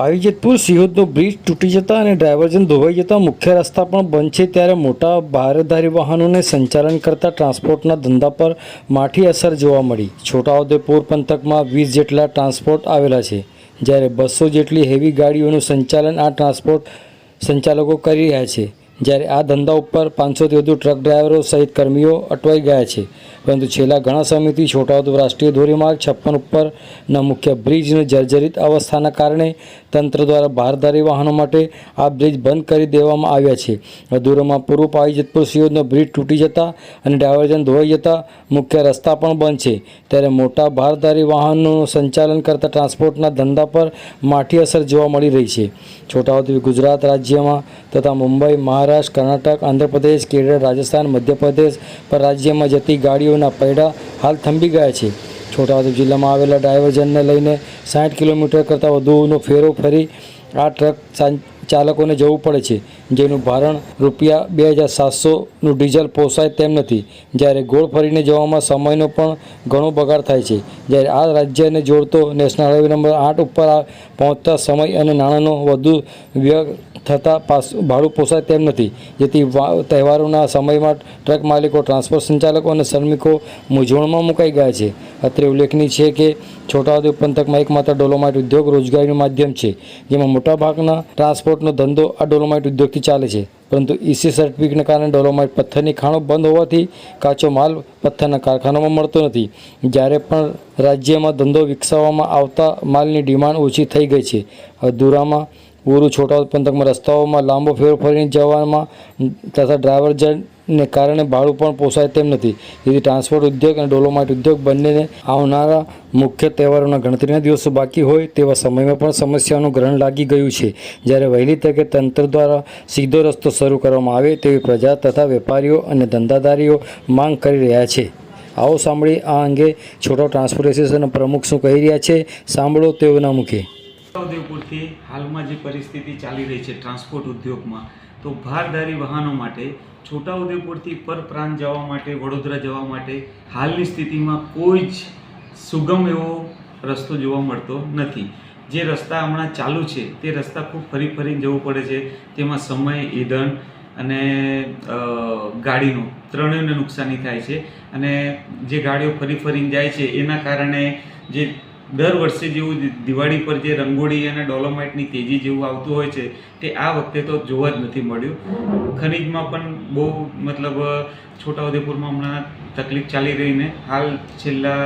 Pavi Jetpur સિહોદનો bridge તૂટી જતા અને ડાયવર્ઝન ધોવાઈ જતા મુખ્ય રસ્તા પણ બંધ છે ત્યારે મોટા ભારેધારી વાહનોને સંચાલન કરતા ટ્રાન્સપોર્ટના ધંધા પર માઠી અસર જોવા મળી. છોટાઉદેપુર પંથકમાં વીસ જેટલા ટ્રાન્સપોર્ટ આવેલા છે, જ્યારે બસો જેટલી હેવી ગાડીઓનું સંચાલન આ ટ્રાન્સપોર્ટ સંચાલકો કરી રહ્યા છે, જ્યારે આ ધંધા ઉપર પાંચસોથી વધુ ટ્રક ડ્રાઈવરો સહિત કર્મીઓ અટવાઈ ગયા છે. પરંતુ છેલ્લા ઘણા સમયથી છોટાઉદેપુર રાષ્ટ્રીય ધોરીમાર્ગ છપ્પન ઉપરના મુખ્ય બ્રિજની જર્જરિત અવસ્થાના કારણે તંત્ર દ્વારા ભારદારી વાહનો માટે આ બ્રિજ બંધ કરી દેવામાં આવ્યા છે. અધૂરોમાં પૂર્વ પાવીજતપુર સિયોજનો બ્રિજ તૂટી જતા અને ડાયવર્જન ધોવાઈ જતા મુખ્ય રસ્તા પણ બંધ છે. ત્યારે મોટા ભારદારી વાહનોનું સંચાલન કરતા ટ્રાન્સપોર્ટના ધંધા પર માઠી અસર જોવા મળી રહી છે. છોટાઉદેપુર ગુજરાત રાજ્યમાં તથા મુંબઈ, મહારાષ્ટ્ર, કર્ણાટક, આંધ્રપ્રદેશ, કેરળ, રાજસ્થાન, મધ્યપ્રદેશ પર રાજ્યમાં જતી ગાડીઓના પૈડા હાલ થંભી ગયા છે. છોટાઉદેપુર જિલ્લામાં આવેલા ડાયવર્ઝનને લઈને સાઠ કિલોમીટર કરતાં વધુનો ફેરો ફરી આ ટ્રક ચાલકોને જવું પડે છે. જેનું ભારણ રૂપિયા બે હજાર સાતસોનું ડીઝલ પોસાય તેમ નથી. જ્યારે ગોળ ફરીને જવામાં સમયનો પણ ઘણો બગાડ થાય છે. જ્યારે આ રાજ્યને જોડતો નેશનલ હાઈવે નંબર આઠ ઉપર પહોંચતા સમય અને નાણાંનો વધુ વ્યય થતાં પાસ ભાડું પોસાય તેમ નથી. જેથી તહેવારોના સમયમાં ટ્રક માલિકો, ટ્રાન્સપોર્ટ સંચાલકો અને શ્રમિકો મૂંઝવણમાં મુકાઈ ગયા છે. અત્રે ઉલ્લેખનીય છે કે છોટાઉદેપુર પંથકમાં એકમાત્ર ડોલોમાઇટ ઉદ્યોગ રોજગારીનું માધ્યમ છે. જેમાં મોટાભાગના ટ્રાન્સપોર્ટનો ધંધો આ ડોલોમાઇટ ઉદ્યોગથી ચાલે છે. પરંતુ ઈસી સર્ટિફિકેટને કારણે ડોલોમાઇટ પથ્થરની ખાણો બંધ હોવાથી કાચો માલ પથ્થરના કારખાનામાં મળતો નથી. જ્યારે પણ રાજ્યમાં ધંધો વિકસાવવામાં આવતા માલની ડિમાન્ડ ઓછી થઈ ગઈ છે. અધૂરામાં ઉરુ છોટા પંથકમાં રસ્તાઓમાં લાંબો ફેર ફરીને જવામાં તથા ડ્રાઈવર જણને કારણે ભાડું પણ પોસાય તેમ નથી. જેથી ટ્રાન્સપોર્ટ ઉદ્યોગ અને ડોલોમાઇટ ઉદ્યોગ બંનેને આવનારા મુખ્ય તહેવારોના ગણતરીના દિવસો બાકી હોય તેવા સમયમાં પણ સમસ્યાનું ગ્રહણ લાગી ગયું છે. જ્યારે વહેલી તકે તંત્ર દ્વારા સીધો રસ્તો શરૂ કરવામાં આવે તેવી પ્રજા તથા વેપારીઓ અને ધંધાદારીઓ માંગ કરી રહ્યા છે. આવો સાંભળી આ અંગે છોટા ટ્રાન્સપોર્ટ એસોસિએશનના પ્રમુખ શું કહી રહ્યા છે. સાંભળો તેઓના મુખે. છોટાઉદેપુરથી હાલમાં જે પરિસ્થિતિ ચાલી રહી છે ટ્રાન્સપોર્ટ ઉદ્યોગમાં તો ભારદારી વાહનો માટે, છોટાઉદેપુરથી પરપ્રાંત જવા માટે, વડોદરા જવા માટે હાલની સ્થિતિમાં કોઈ જ સુગમ એવો રસ્તો જોવા મળતો નથી. જે રસ્તા હમણાં ચાલુ છે, તે રસ્તા ખૂબ ફરી ફરીને જવું પડે છે. તેમાં સમય, ઈંધણ અને ગાડીનું, ત્રણેયને નુકસાની થાય છે. અને જે ગાડીઓ ફરી ફરીને જાય છે, એના કારણે જે દર વર્ષે જેવું દિવાળી પર જે રંગોળી અને ડોલોમાઇટની તેજી જેવું આવતું હોય છે, તે આ વખતે તો જોવા જ નથી મળ્યું. ખનીજમાં પણ બહુ મતલબ છોટાઉદેપુરમાં હમણાં તકલીફ ચાલી રહીને હાલ છેલ્લા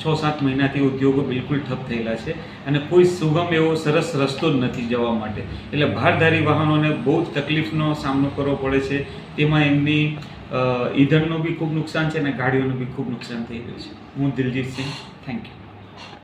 છ સાત મહિનાથી ઉદ્યોગો બિલકુલ ઠપ થયેલા છે અને કોઈ સુગમ એવો સરસ રસ્તો જ નથી જવા માટે. એટલે ભારધારી વાહનોને બહુ જ તકલીફનો સામનો કરવો પડે છે. તેમાં એમની ઈંધણનું બી ખૂબ નુકસાન છે અને ગાડીઓનું બી ખૂબ નુકસાન થઈ રહ્યું છે. હું દિલજીત સિંહ. Thank you